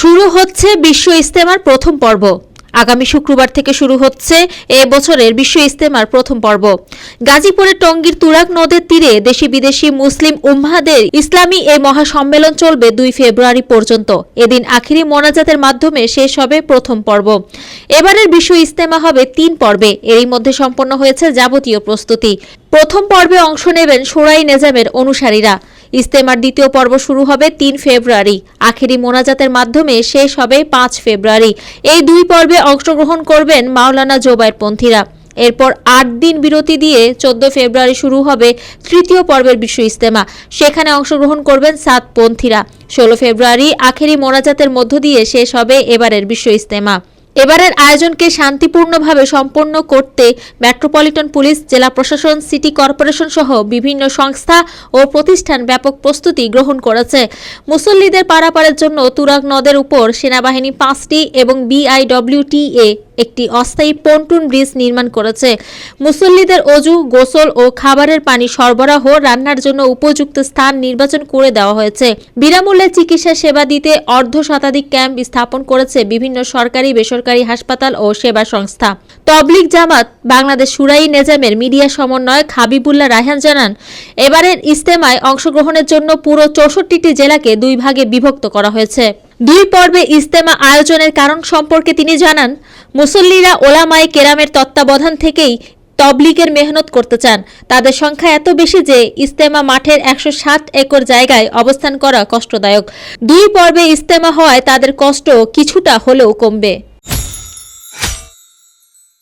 শুরু হচ্ছে বিশ্ব ইস্তেমার প্রথম পর্ব। আগামী শুক্রবার থেকে শুরু হচ্ছে এ বছরের বিশ্ব ইস্তেমার প্রথম পর্ব। গাজীপুরের টঙ্গীর তুরাগ নদের তীরে দেশি বিদেশি মুসলিম উম্মাদের ইসলামী এই মহাসম্মেলন চলবে দুই ফেব্রুয়ারি পর্যন্ত। এদিন আখিরি মোনাজাতের মাধ্যমে শেষ হবে প্রথম পর্ব। এবারের বিশ্ব ইস্তেমা হবে তিন পর্বে। এরই মধ্যে সম্পন্ন হয়েছে যাবতীয় প্রস্তুতি। প্রথম পর্বে অংশ নেবেন সোরাই নেজামের অনুসারীরা। ইস্তেমার দ্বিতীয় পর্ব শুরু হবে তিন ফেব্রুয়ারি। আখেরি মোনাজাতের মাধ্যমে শেষ হবে পাঁচ ফেব্রুয়ারি। এই দুই পর্বে অংশগ্রহণ করবেন মাওলানা জোবায়ের পন্থীরা। এরপর আট দিন বিরতি দিয়ে চোদ্দ ফেব্রুয়ারি শুরু হবে তৃতীয় পর্বের বিশ্ব ইস্তেমা সেখানে অংশগ্রহণ করবেন সাত পন্থীরা। ষোলো ফেব্রুয়ারি আখেরি মোনাজাতের মধ্য দিয়ে শেষ হবে এবারের বিশ্ব ইস্তেমা এবারের আয়োজনকে শান্তিপূর্ণভাবে সম্পন্ন করতে মেট্রোপলিটন পুলিশ, জেলা প্রশাসন, সিটি কর্পোরেশন সহ বিভিন্ন সংস্থা ও প্রতিষ্ঠান ব্যাপক প্রস্তুতি গ্রহণ করেছে। মুসল্লিদের পারাপারের জন্য তুরাগ নদের উপর সেনাবাহিনী পাঁচটি এবং বিআইডব্লিউটিএ একটি অস্থায়ী পন্টুন ব্রিজ নির্মাণ করেছে। মুসল্লিদের অজু, গোসল ও খাবারের পানি সরবরাহ রান্নার জন্য উপযুক্ত স্থান নির্বাচন করে দেওয়া হয়েছে। বিনামূল্যে চিকিৎসা সেবা দিতে অর্ধ শতাধিক ক্যাম্প স্থাপন করেছে বিভিন্ন সরকারি, বেসরকারি হাসপাতাল ও সেবা সংস্থা। তবলিক জামাত বাংলাদেশ সুরাই নেজামের মিডিয়া সমন্বয়ক হাবিবুল্লাহ রায়হান জানান, এবারের ইস্তেমায় অংশগ্রহণের জন্য পুরো চৌষট্টিটি জেলাকে দুই ভাগে বিভক্ত করা হয়েছে। দুই পর্বে ইজতেমা আয়োজনের কারণ সম্পর্কে তিনি জানান, মুসল্লিরা ওলামায় কেরামের তত্ত্বাবধান থেকেই তবলিগের মেহনত করতে চান। তাদের সংখ্যা এত বেশি যে ইস্তেমা মাঠের একশো সাত একর জায়গায় অবস্থান করা কষ্টদায়ক। দুই পর্বে ইস্তেমা হওয়ায় তাদের কষ্ট কিছুটা হলেও কমবে।